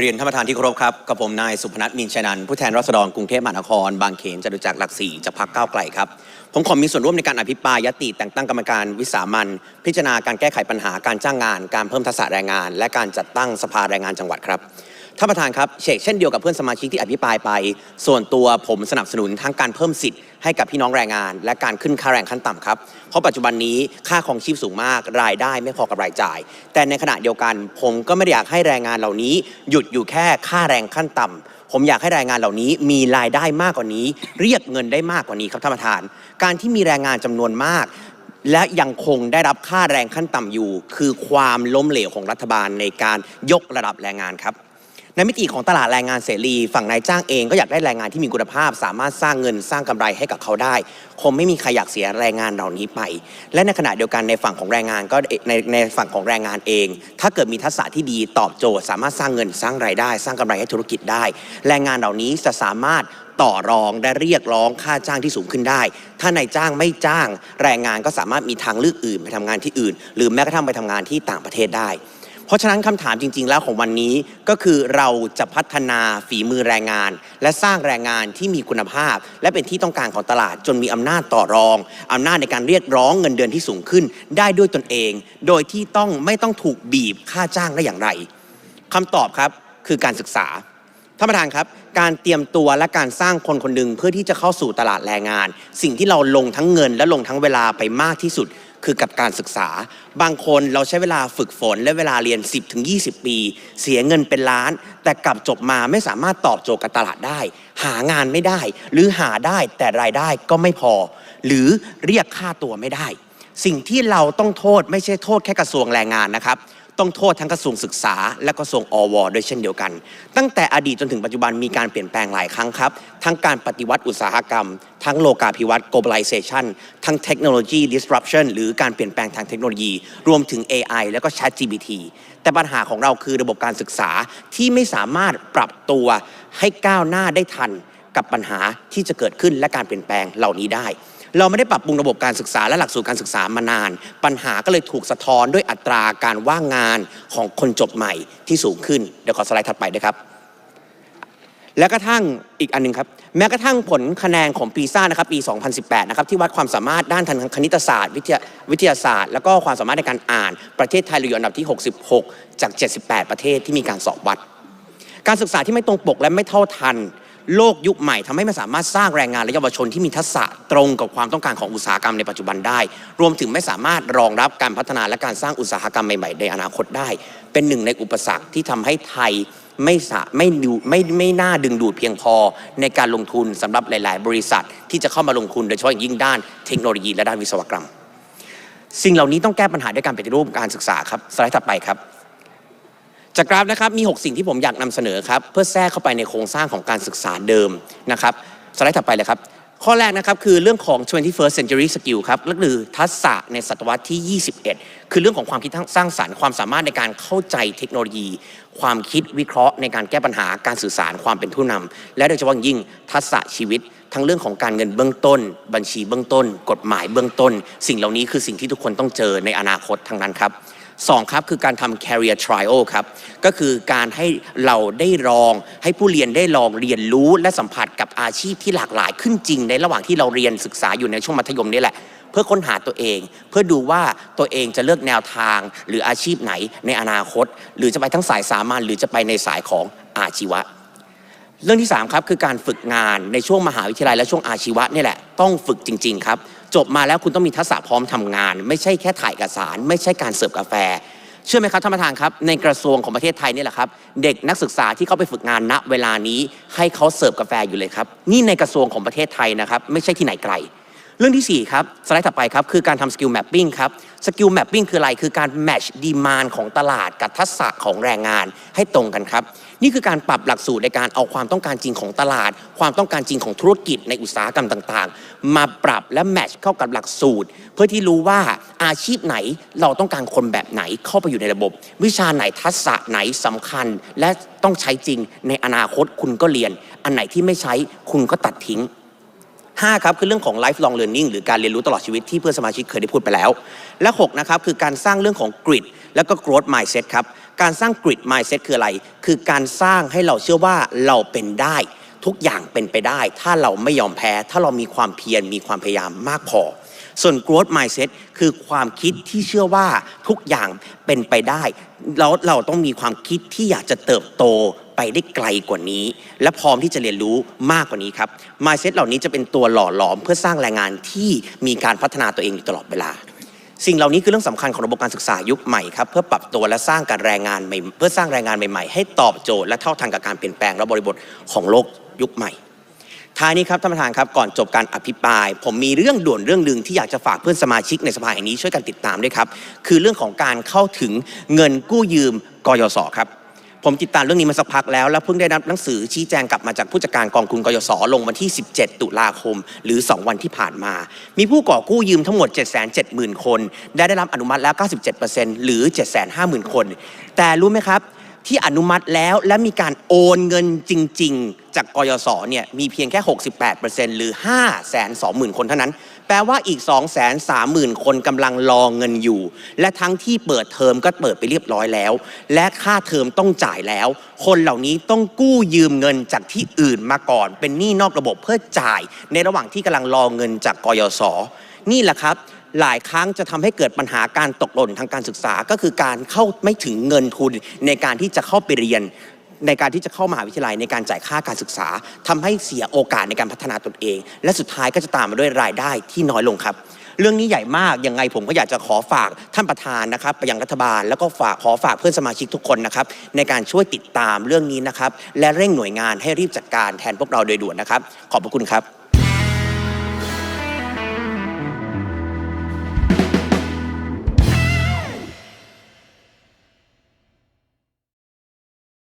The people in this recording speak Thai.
เรียนท่านประธานที่เคารพครับกับผมนายสุพนัทมินชัยนันผู้แทนรัษฎรกรุงเทพมหานคร บางเขนจตุจักรหลักสี่จากพรรคก้าวไกลครับผมขอมีส่วนร่วมในการอภิปรายยติแต่งตั้งกรรมการวิสามันพิจารณาการแก้ไขปัญหาการจ้างงาน การเพิ่มทักษะแรงงาน และการจัดตั้งสภาแรงงานจังหวัดครับ ท่านประธานครับเชกเช่นเดียวกับเพื่อนสมาชิกที่อภิปรายไป ส่วนตัวผมสนับสนุนทั้งการเพิ่มสิทธิ์ให้กับพี่น้องแรงงาน และการขึ้นค่าแรงขั้นต่ำครับ เพราะปัจจุบันนี้ค่าของชีพสูงมากรายได้ไม่พอกับรายจ่าย แต่ในขณะเดียวกัน ผมก็ไม่ได้อยากให้แรงงานเหล่านี้ หยุดอยู่แค่ค่าแรงขั้นต่ำผมอยากให้แรงงานเหล่านี้มีรายได้มากกว่านี้ เรียกเงินได้มากกว่านี้ครับท่านประธาน การที่มีแรงงานจำนวนมากและยังคงได้รับค่าแรงขั้นต่ำอยู่ คือความล้มเหลวของรัฐบาลในการยกระดับแรงงานครับ ในมิติของตลาดแรงงานเสรี ฝั่งนายจ้างเองก็อยากได้แรงงานที่มีคุณภาพ สามารถสร้างเงินสร้างกำไรให้กับเขาได้ คงไม่มีใครอยากเสียแรงงานเหล่านี้ไป และในขณะเดียวกันในฝั่งของแรงงานก็ในในฝั่งของแรงงานเอง ถ้าเกิดมีทักษะที่ดีตอบโจทย์ สามารถสร้างเงินสร้างรายได้ สร้างกำไรให้ธุรกิจได้ แรงงานเหล่านี้จะสามารถต่อรองและเรียกร้องค่าจ้างที่สูงขึ้นได้ ถ้านายจ้างไม่จ้าง แรงงานก็สามารถมีทางเลือกอื่นไปทำงานที่อื่น หรือแม้กระทั่งไปทำงานที่ต่างประเทศได้ เพราะฉะนั้นคำถามจริง ๆ แล้วของวันนี้ก็คือเราจะพัฒนาฝีมือแรงงาน และสร้างแรงงานที่มีคุณภาพ และเป็นที่ต้องการของตลาดจนมีอำนาจต่อรองอำนาจในการเรียกร้องเงินเดือนที่สูงขึ้น ได้ด้วยตนเอง โดยที่ต้องไม่ต้องถูกบีบค่าจ้างได้อย่างไรคำตอบครับคือการศึกษาท่านประธานครับ การเตรียมตัวและการสร้างคนคนหนึ่งเพื่อที่จะเข้าสู่ตลาดแรงงาน สิ่งที่เราลงทั้งเงินและลงทั้งเวลาไปมากที่สุด คือกับการศึกษา บางคนเราใช้เวลาฝึกฝนและเวลาเรียน 10ถึง20 ปี เสียเงินเป็นล้าน แต่กลับจบมาไม่สามารถตอบโจทย์กับตลาดได้ หางานไม่ได้ หรือหาได้แต่รายได้ก็ไม่พอ หรือเรียกค่าตัวไม่ได้ สิ่งที่เราต้องโทษไม่ใช่โทษแค่กระทรวงแรงงานนะครับ ต้องโทษทั้งกระทรวงศึกษา และกระทรวงอวด้วยเช่นเดียวกัน ตั้งแต่อดีตจนถึงปัจจุบันมีการเปลี่ยนแปลงหลายครั้งครับ ทั้งการปฏิวัติอุตสาหกรรม ทั้งโลกาภิวัตน์ globalization ทั้งเทคโนโลยี disruption หรือการเปลี่ยนแปลงทางเทคโนโลยี รวมถึง AI แล้วก็ Chat GPT แต่ปัญหาของเราคือระบบการศึกษาที่ไม่สามารถปรับตัวให้ก้าวหน้าได้ทัน กับปัญหาที่จะเกิดขึ้นและการเปลี่ยนแปลงเหล่านี้ได้ เราไม่ได้ปรับปรุงระบบการศึกษาและหลักสูตรการศึกษามานาน ปัญหาก็เลยถูกสะท้อนด้วยอัตราการว่างงานของคนจบใหม่ที่สูงขึ้น เดี๋ยวขอสไลด์ถัดไปด้วยครับ และกระทั่งอีกอันหนึงครับ แม้กระทั่งผลคะแนนของปีซ่านะครับปี 2018 นะครับที่วัดความสามารถด้านทางคณิตศาสตร์ วิทยาวิทยาศาสตร์ แล้วก็ความสามารถในการอ่านประเทศไทยเราอยู่อันดับที่ 66 จาก 78 ประเทศที่มีการสอบวัด การศึกษาที่ไม่ตรงปกและไม่เท่าทัน โลกยุคใหม่ทำให้ไม่สามารถสร้างแรงงานและเยาวชนที่มีทักษะตรงกับความต้องการของอุตสาหกรรมในปัจจุบันได้ รวมถึงไม่สามารถรองรับการพัฒนาและการสร้างอุตสาหกรรมใหม่ๆในอนาคตได้ เป็นหนึ่งในอุปสรรคที่ทำให้ไทยไม่สาไม่ดูไม่ไม่น่าดึงดูดเพียงพอในการลงทุนสำหรับหลาย ๆ บริษัท ที่จะเข้ามาลงทุนโดยเฉพาะอย่างยิ่งด้านเทคโนโลยีและด้านวิศวกรรม สิ่งเหล่านี้ต้องแก้ปัญหาด้วยการปฏิรูปการศึกษาครับสไลด์ถัดไปครับ จากกราฟนะครับมี 6 สิ่งที่ผมอยากนำเสนอครับเพื่อแทรกเข้าไปในโครงสร้างของการศึกษาเดิมนะครับสไลด์ถัดไปเลยครับ ข้อแรกนะครับคือเรื่องของ 21st century skill ครับก็คือทักษะในศตวรรษที่ 21 คือเรื่องของความคิดสร้างสรรค์ความสามารถในการเข้าใจเทคโนโลยี ความคิดวิเคราะห์ในการแก้ปัญหาการสื่อสารความเป็นผู้นำและโดยเฉพาะยิ่งทักษะชีวิตทั้งเรื่องของการเงินเบื้องต้น บัญชีเบื้องต้น กฎหมายเบื้องต้น สิ่งเหล่านี้คือสิ่งที่ทุกคนต้องเจอในอนาคตทั้งนั้นครับ สองครับคือการทำ career trial ครับ ก็คือการให้เราได้ลอง ให้ผู้เรียนได้ลองเรียนรู้และสัมผัสกับอาชีพที่หลากหลายขึ้นจริง ในระหว่างที่เราเรียนศึกษาอยู่ในช่วงมัธยมนี่แหละ เพื่อค้นหาตัวเอง เพื่อดูว่าตัวเองจะเลือกแนวทาง หรืออาชีพไหนในอนาคต หรือจะไปทั้งสายสามัญหรือจะไปในสายของอาชีวะเรื่องที่3ครับคือการฝึกงานในช่วงมหาวิทยาลัยและช่วงอาชีวะนี่แหละต้องฝึกจริง ๆ ครับ จบมาแล้วคุณต้องมีทักษะพร้อมทำงาน ไม่ใช่แค่ถ่ายเอกสาร ไม่ใช่การเสิร์ฟกาแฟ เชื่อไหมครับท่านประธานครับ ในกระทรวงของประเทศไทยนี่แหละครับ เด็กนักศึกษาที่เขาไปฝึกงานณเวลานี้ ให้เขาเสิร์ฟกาแฟอยู่เลยครับ นี่ในกระทรวงของประเทศไทยนะครับ ไม่ใช่ที่ไหนไกล เรื่องที่ 4 ครับ สไลด์ถัดไปครับ คือการทำสกิลแมปปิ้งครับสกิลแมปปิ้งคืออะไร คือการแมชดีมานของตลาดกับทักษะของแรงงานให้ตรงกันครับ นี่คือการปรับหลักสูตรในการเอาความต้องการจริงของตลาด ความต้องการจริงของธุรกิจในอุตสาหกรรมต่างๆ มาปรับและแมชเข้ากับหลักสูตร เพื่อที่รู้ว่าอาชีพไหนเราต้องการคนแบบไหนเข้าไปอยู่ในระบบ วิชาไหนทักษะไหนสำคัญ และต้องใช้จริงในอนาคตคุณก็เรียน อันไหนที่ไม่ใช้คุณก็ตัดทิ้ง 5ครับคือเรื่องของ lifelong learning หรือการเรียนรู้ตลอดชีวิตที่เพื่อนสมาชิกเคยได้พูดไปแล้ว และ6นะครับคือการสร้างเรื่องของ grit แล้วก็ growth mindset ครับการสร้าง grit mindset คืออะไร คือการสร้างให้เราเชื่อว่าเราเป็นได้ ทุกอย่างเป็นไปได้ ถ้าเราไม่ยอมแพ้ ถ้าเรามีความเพียรมีความพยายามมากพอ ส่วน growth mindset คือความคิดที่เชื่อว่าทุกอย่างเป็นไปได้แล้วเราต้องมีความคิดที่อยากจะเติบโต ไปได้ไกลกว่านี้ และพร้อมที่จะเรียนรู้มากกว่านี้ครับ mindset เหล่านี้จะเป็นตัวหล่อหลอมเพื่อสร้างแรงงานที่มีการพัฒนาตัวเองอยู่ตลอดเวลา สิ่งเหล่านี้คือเรื่องสำคัญของระบบการศึกษายุคใหม่ครับเพื่อปรับตัวและสร้างการแรงงานใหม่เพื่อสร้างแรงงานใหม่ๆ ให้ตอบโจทย์และเท่าทันกับการเปลี่ยนแปลงและบริบทของโลกยุคใหม่ท้ายนี้ครับท่านประธานครับก่อนจบการอภิปราย ผมมีเรื่องด่วนเรื่องหนึ่งที่อยากจะฝากเพื่อนสมาชิกในสภาแห่งนี้ช่วยกันติดตามด้วยครับ คือเรื่องของการเข้าถึงเงินกู้ยืมกยศครับ ผมติดตามเรื่องนี้มาสักพักแล้ว และเพิ่งได้รับหนังสือชี้แจงกลับมาจากผู้จัดการกองทุนกยศลงวันที่ 17 ตุลาคม หรือ 2 วันที่ผ่านมา มีผู้ก่อกู้ยืมทั้งหมด 770,000 คน ได้ได้รับอนุมัติแล้ว 97%หรือ 750,000 คน แต่รู้ไหมครับ ที่อนุมัติแล้วและมีการโอนเงินจริง ๆ จากกยศเนี่ยมีเพียงแค่ 68%หรือ 520,000 คนเท่านั้น แปลว่าอีก 230,000 คนกำลังรอเงินอยู่ และทั้งที่เปิดเทอมก็เปิดไปเรียบร้อยแล้ว และค่าเทอมต้องจ่ายแล้ว คนเหล่านี้ต้องกู้ยืมเงินจากที่อื่นมาก่อน เป็นหนี้นอกระบบเพื่อจ่าย ในระหว่างที่กำลังรอเงินจากกยศนี่แหละครับ หลายครั้งจะทำให้เกิดปัญหาการตกหล่นทางการศึกษา ก็คือการเข้าไม่ถึงเงินทุนในการที่จะเข้าไปเรียน ในการที่จะเข้ามหาวิทยาลัยในการจ่ายค่าการศึกษาทำให้เสียโอกาสในการพัฒนาตนเอง และสุดท้ายก็จะตามมาด้วยรายได้ที่น้อยลงครับเรื่องนี้ใหญ่มาก ยังไงผมก็อยากจะขอฝากท่านประธานนะครับไปยังรัฐบาล แล้วก็ฝากขอฝากเพื่อนสมาชิกทุกคนนะครับในการช่วยติดตามเรื่องนี้นะครับ และเร่งหน่วยงานให้รีบจัดการแทนพวกเราโดยด่วนนะครับ ขอบพระคุณครับ